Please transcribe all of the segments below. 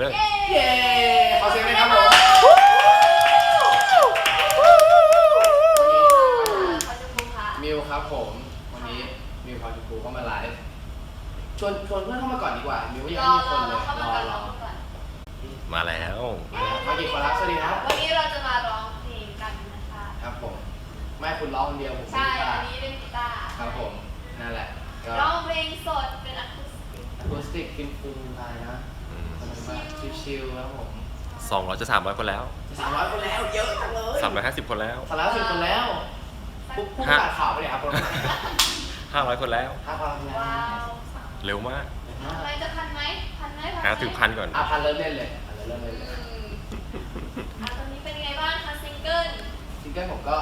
เลยเย้ขอเสียงหน่อยครับผมเขาจะพูดค่ะมิวครับผม วันนี้มิวพอจูกูก็มาไลฟ์ชวนชวนเพื่อนเข้ามาก่อนดีกว่า มิวยังรอไม่มีรคอนเลยเราเข้ารมาอก่อนรเราอเข้ามาก่อนมาแล้วมากี่คนครับสวัสดีครับวันนี้เราจะมาร้องเพลงกันนะคะ ครับผม ไม่คุณร้องคนเดียวผมใช่ไม่อันได้นี้เป็นกีตาร์ครับผมนั่นแหละก็ร้องเพลงสดเป็นอะคูสติกอะคูสติกฟินฟูไปนะสนุกมาก ชิลๆครับผมสองร้อยจะสามร้อยคนแล้ว สามร้อยคนแล้วเยอะจังเลยสามร้อยห้าสิบคนแล้วสามร้อยสิบคนแล้วปุ๊บปุ๊บตัดข่าวไปเลยครับคนละห้าร้อยคนแล้ว ห้าพันแล้วว้าวเร็วมากอะไรจะพันไหมพันไหมหาถึงพันก่อน อะพันเริ่มเล่นเลยพันเริ่มเล่นเลยอืมอะตอนนี้เป็นไงบ้างคะซิงเกิลซิงเกิลผมก็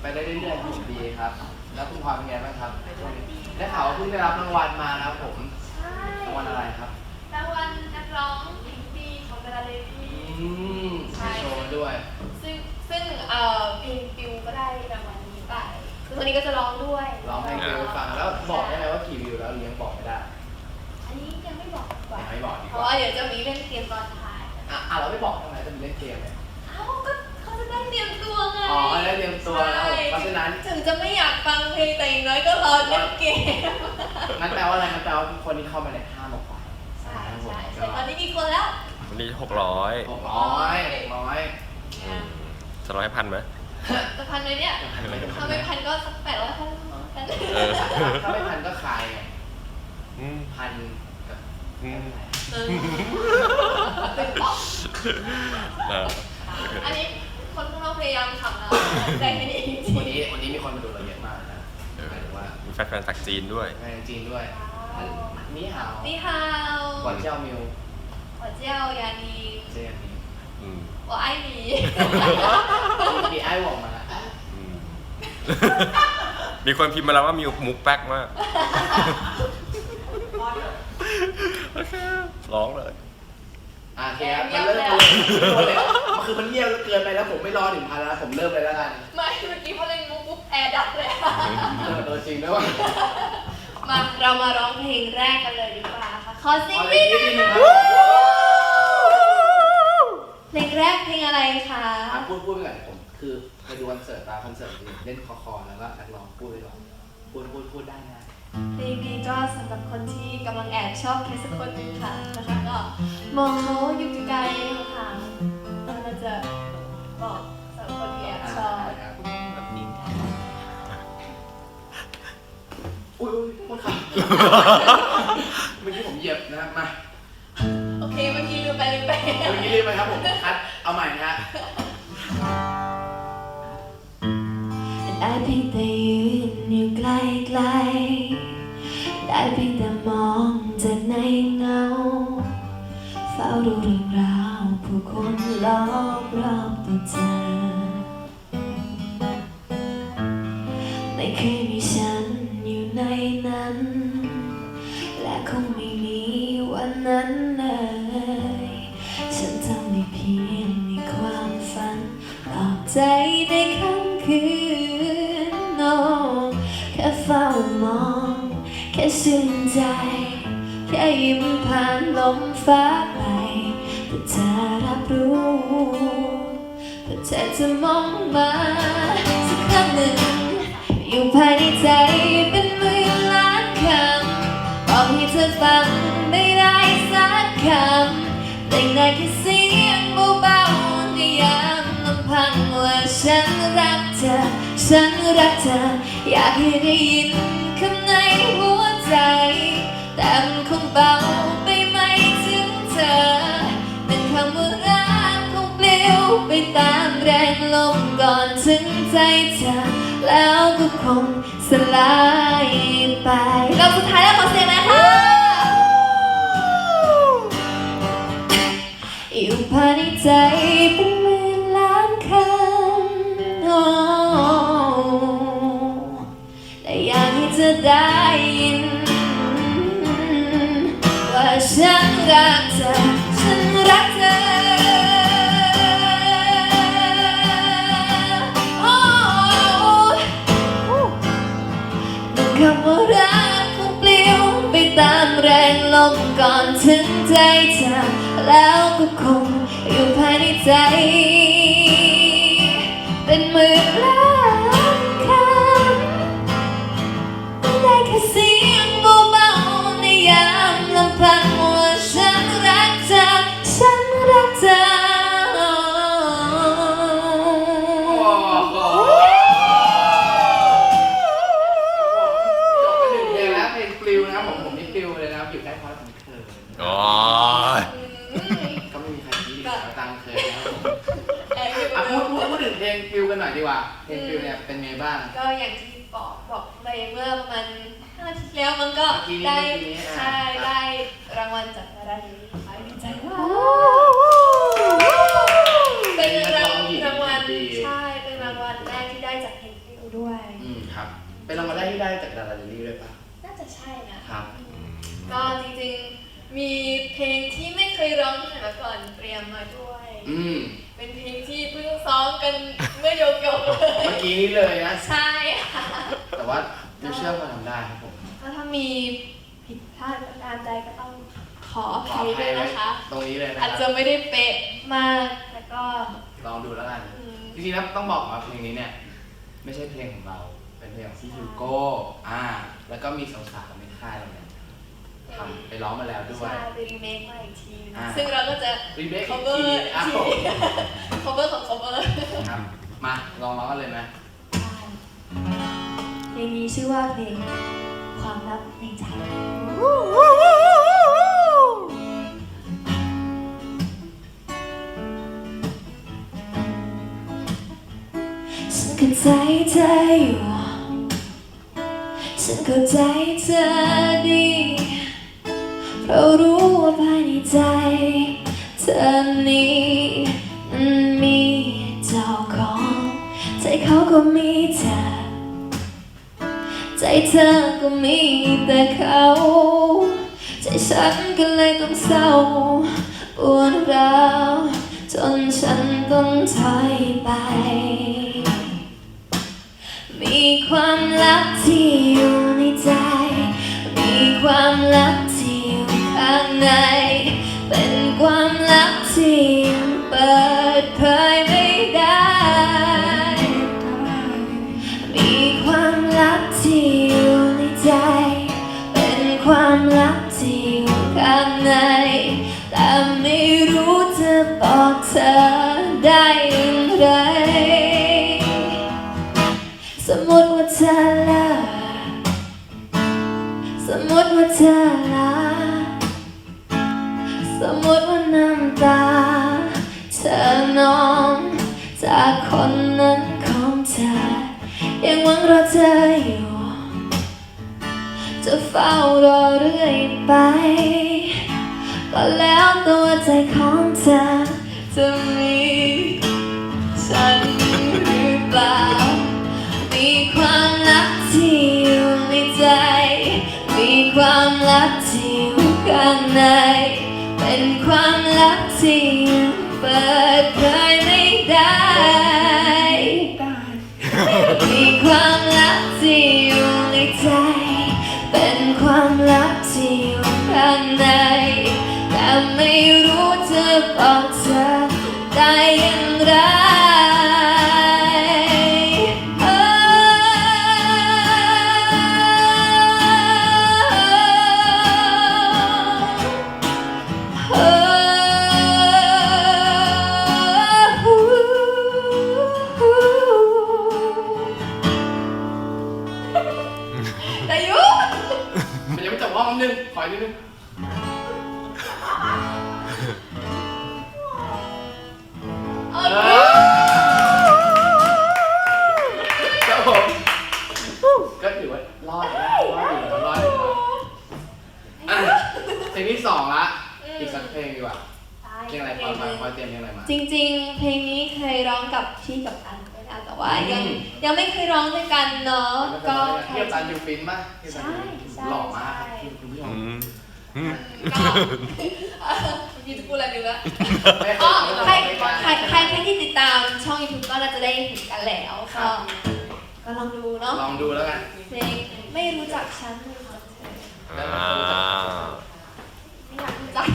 ไปได้เรื่อยๆอยู่ดีครับ แล้วคุณพลอยเป็นไงบ้างครับช่วงนี้ได้ข่าวว่าเพิ่งได้รับรางวัลมานะครับผม ใช่รางวัลอะไรครับ รางวัลนักร้องเพลงปีของเดลาเล อืดี้มมีโชว์ด้วย ซึ่งซึ่งเอ่อเพลงปิวก็ได้รางวัลนี้ไปคือวันนี้ก็จะร้องด้วยร้องเพลงให้ฟังแล้วบอกได้ไหมว่ากี่วิวแล้วหรือยังบอกไม่ได้ อันนี้ยังไม่บอกดีกว่ายังไม่บอกดีเพกราะว่าว่าเดี๋ยวจะมีเล่นเกมตอนท้ายอะอะเราไม่บอกทำไมจะมีเล่นเกมเนี่ย เอ้าก็เขาจะได้เตรียมตัวไงอ๋อได้เตรียมตัวแล้วใช่เพราะฉะนั้น ถึงจะไม่อยากฟังเพลงแต่อย่างน้อยก็รอเล่นเกม งั้นแปลว่าอะไรงั้นแปลว่าคนที่เข้ามาในห้าบอกไปใช่ใช่ใช่ตอนนี้กี่คนแล้ววั นนี้หกร้อยหกร้อยหกร้อยจะร้อยพันไหมจะพันไหมเนี่ยถ้าไม่พันก็สักแปดร้อยพันกันเออถ้าไม่พันก็ขายไงอืมพันกับอืมเออเป็นต่อเอออันนี้คนข้างนอกพยายามทำแล้วใจไม่ดีจริงวันนี้วันนี้มีคนมาดูเราเยอะมากนะหมายถึงว่ามีแฟนๆจากจีนด้วยแฟนจีนด้วยอันนี่หาวนี่ฮาวก่อนเจ้ามิว 我叫雅妮， เจนนี่ อืม 我爱你。 มีไอ้บอกมา อืม มีคนพิมพ์มาแล้วว่ามีมุกแป๊กมากโอเคร้องเลย อ่ะโอเคครับมันเริ่มเลยมันคือมันเงียบเกินไปแล้วผมไม่รอถึงพันแล้วผมเริ่มเลยแล้วกัน ไม่เมื่อกี้พอเล่นมุกปุ๊บแอร์ดับเลย เออเออจริงด้วยว่า มาเรามาร้องเพลงแรกกันเลยดีกว่าค่ะ ขอเสียง เอาเล นิ ย ด นิด นึ นึ ง งครับ เพ ลงแรกเพลงอะไรคะอะพูดพูดไปก่อนผม คือไปดูคอนเสิร์ตมาคอนเสิร์ตเล่นคอคอแล้วก็นักร้องพูดไปก่อนพูดพูดพูดได้นะ เพลงนี้ก็สำหรับคนที่กำลังแอบชอบใครสักคนหนึ่งค่ะนะคะก็มองเขาอยู่ไกลๆห่างๆแล้วมันจะบอกสำหรับคนที่แอบชอบครับอุ้ยอุ้ยโทษครั เฝ้าดูเรื่องราวผู้คนล้อมรอบตัวเธอไม่เคยมีฉันอยู่ในนั้น และคงไม่มีวันนั้นเลยฉันทำได้เพียงในความฝันปลอบใจในค่ำคืนโนแค่เฝ้ามอง แค่ชื่นใจ แค่ยิ้มผ่านลมฟ้า เธอรับรู้แต่เธอจะมองมาสักครั้งหนึ่ง อยู่ภายในใจเป็นหมื่นล้านคำบอกให้เธอฟังไม่ได้สักคำแต่งได้แค่เสียงเบาๆในยามลำพังว่าฉันรักเธอ ฉันรักเธอ อยากให้ได้ยินคำในหัว ใจเธอแล้วก็คงสลายไปรอบสุดท้ายแล้วขอเสียงหน่อยค่ะอยู่ภายในใจเป็นหมื่นล้านคำโอ้แต่อยากให้เธอได้ยิน ว่าฉันรักเธอ ลมก่อนถึงใจเธอแล้วก็คงอยู่ภายในใจ เป็นหมื่นล้าน นหน่อยดีกว่าเพลงปลิวเนี่ยเป็นไงบ้างก็อย่างที่บอกบอกไปเมื่อประมาณห้านาทีแล้วมันก็เมื่อกี้นี้ได้เมื่อกี้นี้อะใช่ได้รางวัลจากอะไรไปดีใจมากเป็นรางรางวัลใช่เป็นรางวัลแรกที่ได้จากเพลงฟิวด้วยอืมครับ เป็นรางวัลแรกที่ได้จากดาราเดลี่ด้วยปะน่าจะใช่นะครับ ก็จริงๆมีเพลงที่ไม่เคยร้องที่ไหนมาก่อนเตรียมมาด้วย อืมเป็นเพลงที่เพิ่งซ้อมกัน เมื่อโยกโยกเลเมื่อยกี้นี้เลยนะ ใช่ค่ะแต่ว่าจะเชื่อว่าทำได้ครับผมก็ถ้ามีผิดพลาดประการใดก็ต้องขออขอภัยอภัด้วยยไว้นะคะ ตรงนี้เลยนะคอาจรับจะไม่ได้เป๊ะมากแต่ก็ลองดูแล้วกัน อืม จริงๆแล้วต้องบอกว่าเพลงนี้เนี่ย ไม่ใช่เพลงของเรา เป็นเพลงของพี่ฮิวโก้ อ่า แล้วก็มีสาวๆในค่ายเราเนี่ยทำไปร้องมาแล้วด้วย ใช่ไปรีเมคมาอีกทีอ่า ซึ่งเราก็จะ รีเบคอีก cover ทีอ้าว cover ของ cover ครับ มาลองร้องกันเลยไหมเพลงนี้ชื่อว่าเพลงความลับในใจ ฉันเข้าใจเธออยู่ ฉันเข้าใจเธอดีเพราะรู้ว่าภายในใจ เธอนี้มันมี ใจเขาก็มีเธอใจเธอก็มีแต่เขาใจฉันก็เลยต้องเศร้าปวดร้าวจนฉันต้องถอยไป มีความลับที่อยู่ในใจ มีความลับที่อยู่ข้างใน เป็นความลับที่เปิดเผย มมติว่าเธอลาสมมติว่าน้ำตา เธอนองจากคนนั้นของเธอ ยังหวังรอเธออยู่จะเฝ้ารอเรื่อยไป ก็แล้วตัวใจของเธอจะมีฉันหรือเปล่า มีความลับที่ ลั เนาะก็เทียบตันยูฟินป่ะเทียบตันยูฟินใช่หล่อมากใช่ครับคุณผู้ชอืมมอืมก็ยูจะพูดอะไรดีวะไม่อ๋อเคยใครใครใครใครที่ติดตามช่อง YouTube ก็น่าจะได้เห็นกันแล้วครัก็บก็ลองดูเนาะลองดูแล้วกันเพลงไม่รู้จักฉันไม่รู้จักเธออ่าไม่อยากรู้จัก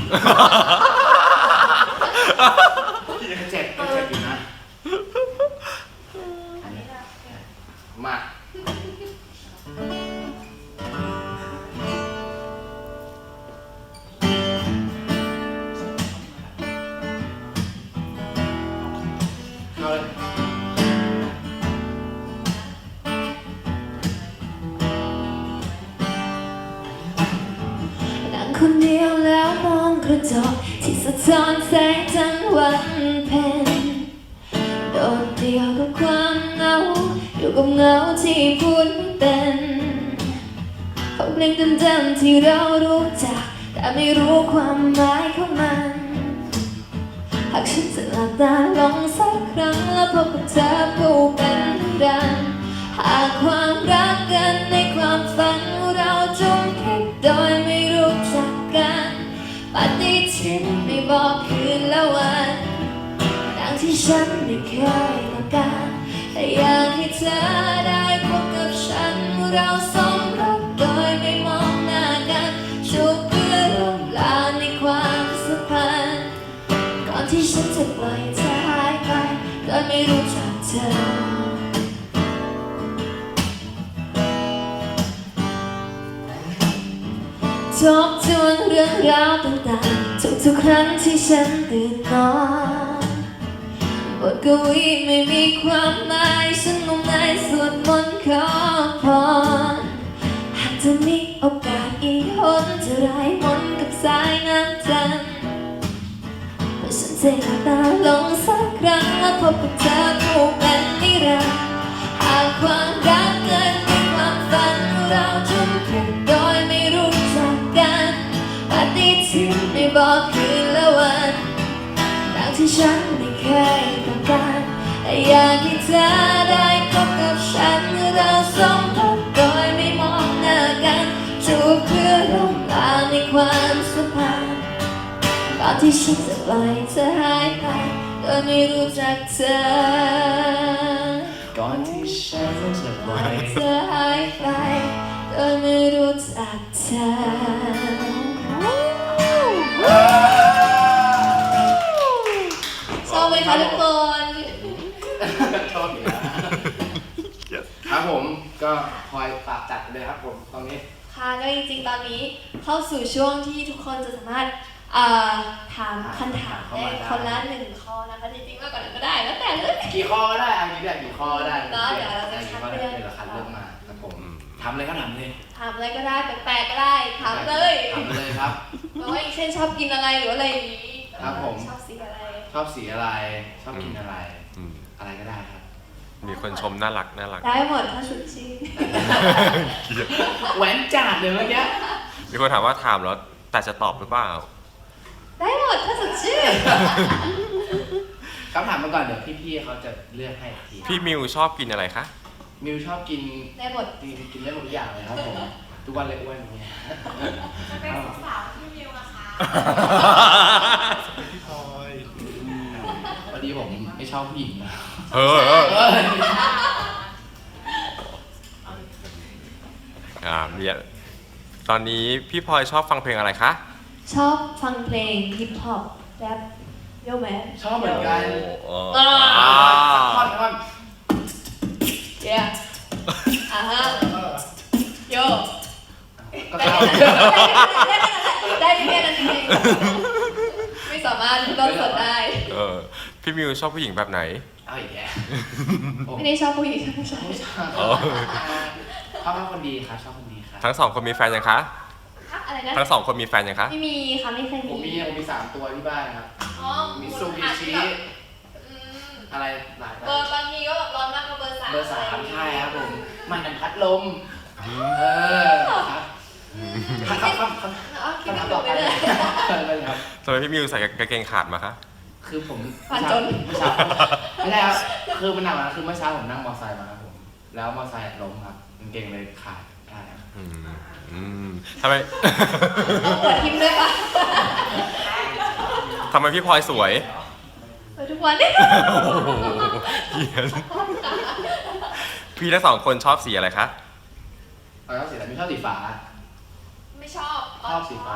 ก็เจ็บก็เจ็บอยู่นะ อันนี้นะมา เข้าเลยนั่งคนเดียวแล้วมองกระจกที่สะท้อนแสงจันวันเพ็ญโดดเดี่ยวกับความเหงา อยู่กับเงาที่พูดไม่เป็นเขาเพลงเดิมๆที่เรารู้จัก แต่ไม่รู้ความหมาย หากฉันจะหลับตาลงสักครั้งแล้วพบกับเธอผู้เป็นดังหากความรักกันในความฝันเราจงคิดโดยไม่รู้จักกันปฏิทินไม่บอกคืนและวันดังที่ฉันไม่เคยต้องการแต่อยากให้เธอได้พบกับฉันเราสมรัก ล่อยเธอหายไปโดไม่รู้จักเธอ ทบทวนเรื่องราวต่างๆทุกๆครั้งที่ฉันตื่นนอนบทกวีไม่มีความหมายฉันงงายสวดมนต์ขอพรหากจะมีโอกาสอีกหนจะไร้ เจะหลับตาลงสักครั้งและพบกับเธอผู้เป็นนิรันดร์หากความรักเกินในความฝันเราจุ่มพิดโดยไม่รู้จักกันปฏิทินไม่บอกคืนและวันดังที่ฉันไม่เคยต้องการแต่อยากให้เธอได้พบกับฉันเราสองคน ที่ฉันจะปล่อยเธอหายไปโดยไม่รู้จักเธอ ก่อนที่ฉันจะปล่อยเธอหายไปโดยไม่รู้จักเธอชอบไหมคะทุกคนชอบอยู่แล้วครับผมก็คอยฝากจัดเลยครับผมตรงนี้ ค่ะก็จริงๆตอนนี้เข้าสู่ช่วงที่ทุกคนจะสามารถ อ่าถามคำถามได้คนละหนึ่งข้อนะคะจริงๆมากกว่านั้นก็ได้แล้วแต่เลยกี่ข้อก็ได้เอันนี้ได้กี่ข้อก็ได้เนอะเดี๋ยวเราจะกี่ข้อคัดเลืได้อกเดี๋ยวเราคัดเลือกมาครับผมอืมทำเลยก็ทำเลยถามอะไรก็ได้แปลกๆก็ได้ถามเลยทำเลยครับแบบว่าอย่างเช่นชอบกินอะไรหรืออะไรอย่างนี้ครับผม ชอบสีอะไร ชอบสีอะไร ชอบกินอะไร อืมอะไรก็ได้ครับมีคนชมน่ารักน่ารักได้หมดถ้าชุดชีพแหวนจัดเลยเมื่อกี้มีคนถามว่าถามแล้วแต่จะตอบหรือเปล่า ได้หมดถ้าสดชื่นคำถามมาก่อนเดี๋ยวพี่ๆเขาจะเลือกให้อีกทีพี่มิวชอบกินอะไรคะ มิวชอบกินได้หมดกินกินได้หมดทุกอย่างเลยครับผมทุกวันเลยอ้วนอย่างเงี้ยเป็นสาวๆที่มิวนะคะพี่พลอยพอดีผมไม่ชอบผู้หญิงนะ เออเออเอ้ยอ่าเรียนตอนนี้พี่พลอยชอบฟังเพลงอะไรคะ ชอบฟังเพลงฮิปฮอปแรปโยแมนชอบเหมือนกันโอ้อ่าอ่าท่อนท่อนเย้อ่าฮะโยก็ได้ชอบได้แค่นั้นเองไม่สามารถต้นสดได้เออพี่มิวชอบผู้หญิงแบบไหนเอาอีกแย่ผมไม่ได้ชอบผู้หญิงชอบผู้ชายไม่ชอบอ๋อชอบคนดีครับชอบคนดีครับทั้งสองคนมีแฟนยังคะ อะไรนะทั้งสองคนมีแฟนยังคะ ไม่มีค่ะไม่เคยผมมีผมมีสามตัวที่บ้านครับ อ๋อมีซูบิชิ อืมอะไรหลายเบอร์บางทีก็แบบร้อนมากก็เบอร์สามเบอร์สามใช่ครับผมมันเป็นพัดลม เออครับครับครับครับอ๋อคิดคำถามไม่ต่ถูอกไปไปเลเลยยครับ ทำไมพี่มิวใส่กางเกงขาดมาคะ คือผมฟันจน เมื่อเช้าไม่ใช่ครับคือมันหนักนะคือเมื่อเช้าผมนั่งมอเตอร์ไซค์มาครับผม แล้วมอเตอร์ไซค์ล้มครับกางเกงเลยขาดได้ครับ อืมอืมทำไมต้องเปิดทิมด้วยปะทำไมพี่พลอยสวยเปิดทุกวันเนี่ยโอ้โหเกลียดพี่ทั้งสองคนชอบสีอะไรคะ เอาชอบสีอะไรไม่ชอบสีฟ้า ไม่ชอบ ชอบสีฟ้า